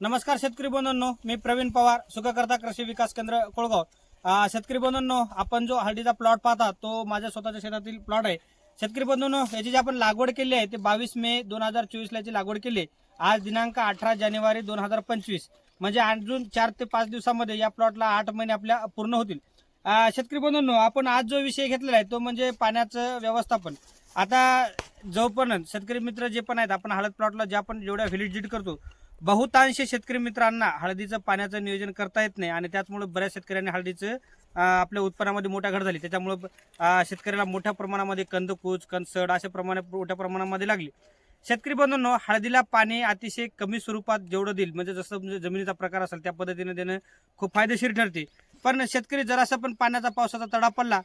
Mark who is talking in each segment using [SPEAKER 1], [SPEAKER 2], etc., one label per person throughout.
[SPEAKER 1] नमस्कार शेतकरी बंधूंनो मी प्रवीण पवार सुखकर्ता कृषी विकास केंद्र कोळगाव. शेतकरी बंधूंनो आपण जो हळदीचा प्लॉट पाहता तो माझ्या स्वतःच्या शेतातील प्लॉट आहे. शेतकरी बंधूंनो याची जी आपण लागवड केली आहे ते बावीस मे दोन हजार चोवीसला याची लागवड केली आहे. आज दिनांक अठरा जानेवारी दोन हजार पंचवीस. म्हणजे अजून चार ते पाच दिवसामध्ये या प्लॉटला आठ महिने आपल्या पूर्ण होतील. शेतकरी बंधूंनो आपण आज जो विषय घेतलेला आहे तो म्हणजे पाण्याचं व्यवस्थापन. आता जो पण शेतकरी मित्र जे पण आहेत आपण हळद प्लॉटला ज्या पण जेवढ्या व्हिजिट करतो बहुतांश शेतकरी मित्रांना हळदीचं पाण्याचं नियोजन करता येत नाही आणि त्याचमुळे बऱ्याच शेतकऱ्यांनी हळदीचं आपल्या उत्पन्नामध्ये मोठ्या घट झाली. त्याच्यामुळे शेतकऱ्याला मोठ्या प्रमाणामध्ये कंदकूच कंदसड अशा प्रमाणे मोठ्या प्रमाणामध्ये लागली. शेतकरी बंधूंनो हळदीला पाणी अतिशय कमी स्वरूपात जेवढं देईल म्हणजे जसं म्हणजे जमिनीचा प्रकार असेल त्या पद्धतीने देणं खूप फायदेशीर ठरते. पण शेतकरी जरासा पण पाण्याचा पावसाचा तडा पडला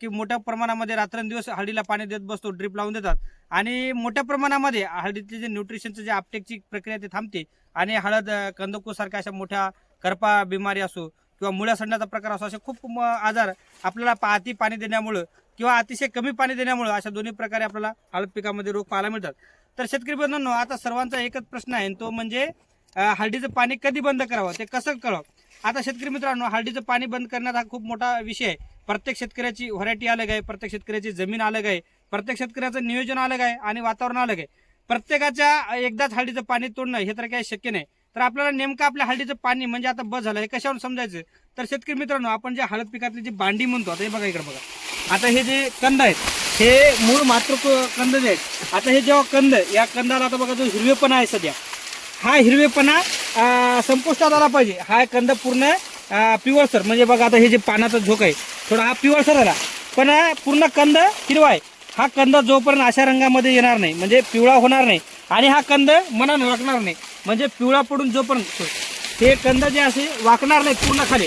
[SPEAKER 1] की मोठ्या प्रमाणामध्ये रात्रंदिवस हळदीला पाणी देत बसतो ड्रीप लावून देतात. आणि मोठ्या प्रमाणामध्ये हळदीचे जे न्यूट्रिशनचं जे आपटेकची प्रक्रिया ते थांबते. आणि हळद कंदकू सारख्या अशा मोठ्या करपा बिमारी असो किंवा मुळ्या सडण्याचा प्रकार असो असे खूप म- आजार आपल्याला अति पाणी देण्यामुळं किंवा अतिशय कमी पाणी देण्यामुळं अशा दोन्ही प्रकारे आपल्याला हळद पिकामध्ये रोग पाहायला मिळतात. तर शेतकरी बंधूंनो आता सर्वांचा एकच प्रश्न आहे तो म्हणजे हळदीचं पाणी कधी बंद करावं? ते कसं करावं आता शेतकरी मित्रांनो हळदीचं पाणी बंद करण्यात हा खूप मोठा विषय आहे. प्रत्येक शेतकऱ्याची व्हरायटी अलग आहे प्रत्येक शेतकऱ्याची जमीन अलग आहे प्रत्येक शेतकऱ्याचं नियोजन अलग आहे आणि वातावरण अलग आहे. प्रत्येकाच्या एकदाच हळदीचं पाणी तोडणं हे तर काही शक्य नाही. तर आपल्याला नेमकं आपल्या हळदीचं पाणी म्हणजे आता बस झालं हे कशावर समजायचं? तर शेतकरी मित्रांनो आपण जे हळद पिकातली जी बांडी म्हणतो आता हे बघा इकडे बघा. आता हे जे कंद आहेत हे मूळ मातृ कंद जे आहेत आता हे जेव्हा कंद या कंदाला आता बघा जो हिरवेपणा आहे सध्या. हा हिरवेपणा संपुष्टात आला पाहिजे. हा कंद पूर्ण पिवळसर म्हणजे बघा आता हे जे पानाचा झोक आहे थोडा हा पिवळसर आला पण पूर्ण कंद हिरवा आहे. हा कंद जोपर्यंत अशा रंगामध्ये येणार नाही म्हणजे पिवळा होणार नाही आणि हा कंद मनानं वाकणार नाही म्हणजे पिवळा पडून जोपर्यंत हे कंद जे असे वाकणार नाही पूर्ण खाली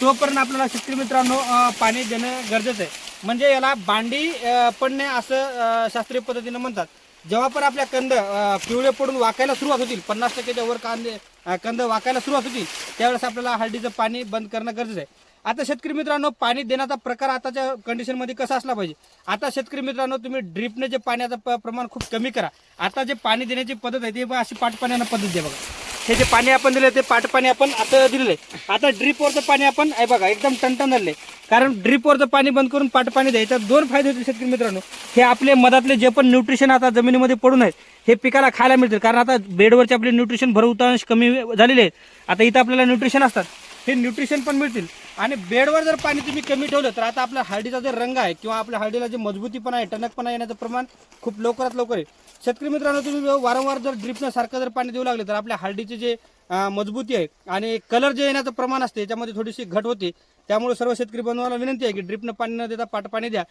[SPEAKER 1] तोपर्यंत आपल्याला शेतकरी मित्रांनो पाणी देणं गरजेचं आहे. म्हणजे याला बांडी पडणे असं शास्त्रीय पद्धतीनं म्हणतात. जेव्हा पण आपल्या कंद पिवळे पडून वाकायला सुरुवात होतील पन्नास टक्क्याच्या वर कांदे कंद वाकायला सुरुवात होतील त्यावेळेस आपल्याला हळदीचं पाणी बंद करणं गरजेचं आहे. आता शेतकरी मित्रांनो पाणी देण्याचा प्रकार आताच्या कंडिशनमध्ये कसा असला पाहिजे? आता शेतकरी मित्रांनो तुम्ही ड्रिपने जे पाण्याचं प- प्रमाण खूप कमी करा. आता जे पाणी देण्याची पद्धत आहे ती अशी पाटपाण्यानं पद्धत आहे बघा. हे जे पाणी आपण दिलं ते पाटपाणी आपण आता दिलेलं. आहे आता ड्रीपवरचं पाणी आपण आहे बघा एकदम टनटन झाले कारण ड्रीपवरचं पाणी बंद करून पाटपाणी द्यायचा दोन फायदे होते शेतकरी मित्रांनो. हे आपले मधातले जे पण न्यूट्रिशन आता जमिनीमध्ये पडून आहेत हे पिकाला खायला मिळतील. कारण आता बेडवरचे आपले न्यूट्रिशन भरवतांश कमी झालेले आहेत. आता इथं आपल्याला न्यूट्रिशन असतात. हे न्यूट्रिशन पण मिळतील. आणि बेडवर जर पाणी तुम्ही कमी ठेवलं तर आता आपल्या हळदीचा जो रंग आहे किंवा आपल्या हळदीला जे मजबूतीपणा आहे टणकपणा येण्याचं प्रमाण खूप लवकरात लवकर आहे. शेतकरी मित्रांनो तुम्ही वारंवार जर ड्रिपनं सारखं जर पाणी देऊ लागले तर आपल्या हळदीचे जे मजबूती आहे आणि कलर जे येण्याचं प्रमाण असते त्याच्यामध्ये थोडीशी घट होते. त्यामुळे सर्व शेतकरी बनवायला विनंती आहे की ड्रिपनं पाणी न देता पाट पाणी द्या.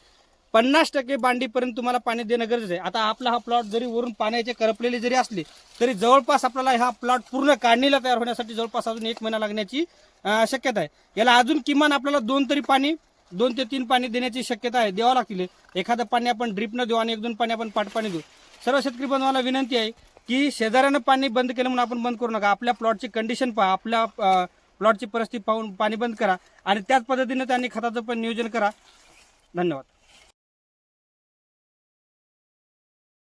[SPEAKER 1] पन्नास टक्के बांडीपर्यंत तुम्हाला पाणी देणं गरजेचं आहे. आता आपला हा प्लॉट जरी वरून पाण्याचे करपलेले जरी असले तरी जवळपास आपल्याला हा प्लॉट पूर्ण काढणीला तयार होण्यासाठी जवळपास अजून एक महिना लागण्याची शक्यता आहे. याला अजून किमान आपल्याला दोन तरी पाणी दोन ते तीन पाणी देण्याची शक्यता आहे द्यावं लागतील. एखादं पाणी आपण ड्रिपनं देऊ आणि एक दोन पाणी आपण पाटपाणी देऊ. सर्व शेतकरी बंधवांना विनंती आहे की शेजाऱ्यानं पाणी बंद केलं म्हणून आपण बंद करू नका. आपल्या प्लॉटची कंडिशन पहा. आपल्या प्लॉटची परिस्थिती पाहून पाणी बंद करा आणि त्याच पद्धतीने त्यांनी खताचं पण नियोजन करा. धन्यवाद.